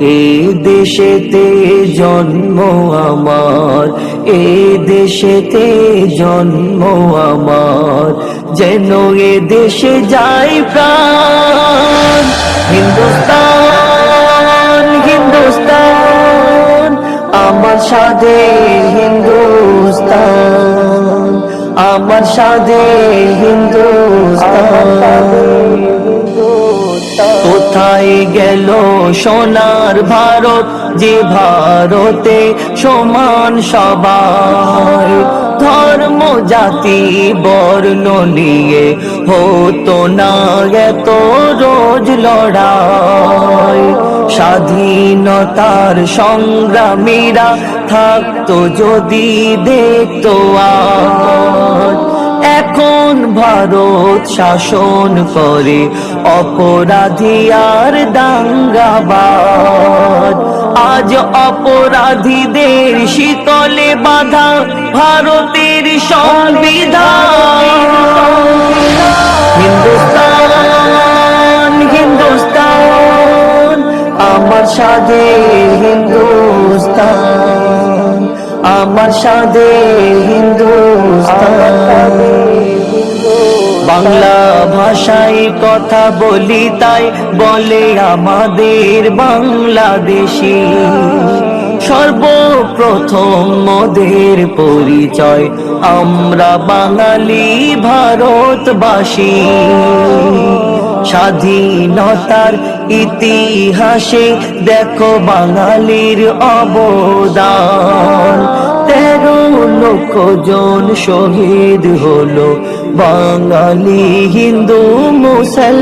এ দেশেতে জন্ম আমার, এ দেশেতে জন্ম আমার, যেন এ দেশে যাই প্রাণ। হিন্দুস্তান হিন্দুস্তান, আমার সাদে হিন্দুস্তান, আমার সাদে হিন্দুস্তান। সোনার ভারত, যে ভারতে সমান সবাই, ধর্ম, জাতি, বর্ণ নিয়ে হতো না এত রোজ লড়াই। স্বাধীনতার সংগ্রামীরা থাকতো যদি দেখতো এখন ভারত শাসন করে অপরাধী আর দাঙ্গাবাদ আজ অপরাধীদের শীতলে বাধা ভারতের সংবিধান। হিন্দুস্তান হিন্দুস্তান, আমার সাদে হিন্দুস্তান, আমার সাদে হিন্দুস্তান। বাংলা ভাষায় কথা বলি তাই বলে আমাদের বাংলাদেশি। সর্বপ্রথম মোদের পরিচয়, আমরা বাঙালি ভারতবাসী। স্বাধীনতার ইতিহাসে দেখো বাঙালির অবদান। লক্ষ জন শহীদ হলো বাঙালি হিন্দু মুসলমান